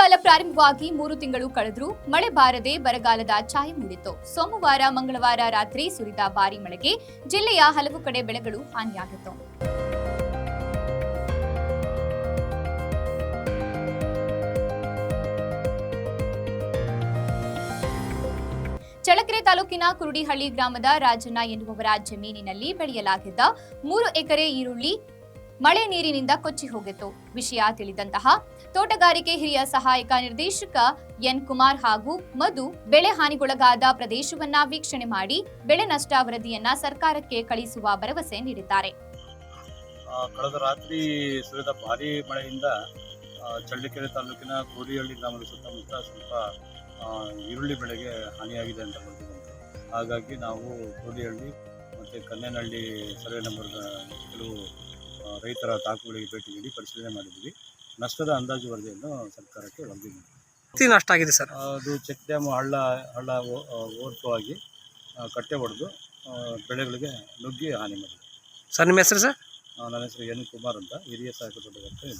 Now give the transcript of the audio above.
ಆರಂಭವಾಗಿ ಮೂರು ತಿಂಗಳು ಕಳೆದರೂ ಮಳೆ ಬಾರದೆ ಬರಗಾಲದ ಛಾಯೆ ಮೂಡಿತ್ತು ಸೋಮವಾರ, ಮಂಗಳವಾರ ರಾತ್ರಿ ಸುರಿದ ಭಾರಿ ಮಳೆಗೆ ಜಿಲ್ಲೆಯ ಹಲವು ಕಡೆ ಬೆಳೆಗಳು ಹಾನಿಯಾಗಿತ್ತು. ಚಳಕೆರೆ ತಾಲೂಕಿನ ಕುರುಡಿಹಳ್ಳಿ ಗ್ರಾಮದ ರಾಜಣ್ಣ ಎನ್ನುವವರ ಜಮೀನಿನಲ್ಲಿ ಬೆಳೆಯಲಾಗಿದ್ದ ಮೂರು ಎಕರೆ ಈರುಳ್ಳಿ ಮಳೆ ನೀರಿನಿಂದ ಕೊಚ್ಚಿ ಹೋಗಿತ್ತು. ವಿಷಯ ತಿಳಿದಂತಹ ತೋಟಗಾರಿಕೆ ಹಿರಿಯ ಸಹಾಯಕ ನಿರ್ದೇಶಕ ಎನ್ ಕುಮಾರ್ ಹಾಗೂ ಮಧು ಬೆಳೆ ಹಾನಿಗೊಳಗಾದ ಪ್ರದೇಶವನ್ನ ವೀಕ್ಷಣೆ ಮಾಡಿ ಬೆಳೆ ನಷ್ಟ ವರದಿಯನ್ನ ಸರ್ಕಾರಕ್ಕೆ ಕಳಿಸುವ ಭರವಸೆ ನೀಡಿದ್ದಾರೆ. ಕಳೆದ ರಾತ್ರಿ ಸುರಿದ ಭಾರಿ ಮಳೆಯಿಂದ ಚಳ್ಳಕೆರೆ ತಾಲೂಕಿನ ಕೋಡಿಹಳ್ಳಿ ಗ್ರಾಮದ ಸುತ್ತಮುತ್ತ ಸ್ವಲ್ಪ ಈರುಳ್ಳಿ ಬೆಳೆಗೆ ಹಾನಿಯಾಗಿದೆ ಅಂತ ಗೊತ್ತಿದೆ. ಹಾಗಾಗಿ ನಾವು ಕೋಡಿಹಳ್ಳಿ ಮತ್ತು ಕನ್ನೇನಹಳ್ಳಿ ಸರ್ವೆ ನಂಬರ್ ಕೆಲವು ರೈತರ ತಾಕುಗಳಿಗೆ ಭೇಟಿ ನೀಡಿ ಪರಿಶೀಲನೆ ಮಾಡಿದ್ದೀವಿ. ನಷ್ಟದ ಅಂದಾಜು ವರದಿಯನ್ನು ಸರ್ಕಾರಕ್ಕೆ ವರದಿ ಮಾಡಿದ್ದೀವಿ ನಷ್ಟ ಆಗಿದೆ ಸರ್. ಅದು ಚೆಕ್ ಡ್ಯಾಮ್ ಹಳ್ಳ ಹಳ್ಳ ಓರ್ಪು ಆಗಿ ಕಟ್ಟೆ ಹೊಡೆದು ಬೆಳೆಗಳಿಗೆ ನುಗ್ಗಿ ಹಾನಿ ಮಾಡಿದೆ. ಸರ್ ನಿಮ್ಮ ಹೆಸರು ಸರ್? ನನ್ನ ಹೆಸರು ಎನ್ ಕುಮಾರ್ ಅಂತ ಹಿರಿಯ ಸಹಾಯಕ ತೋಟಗಾರಿಕೆ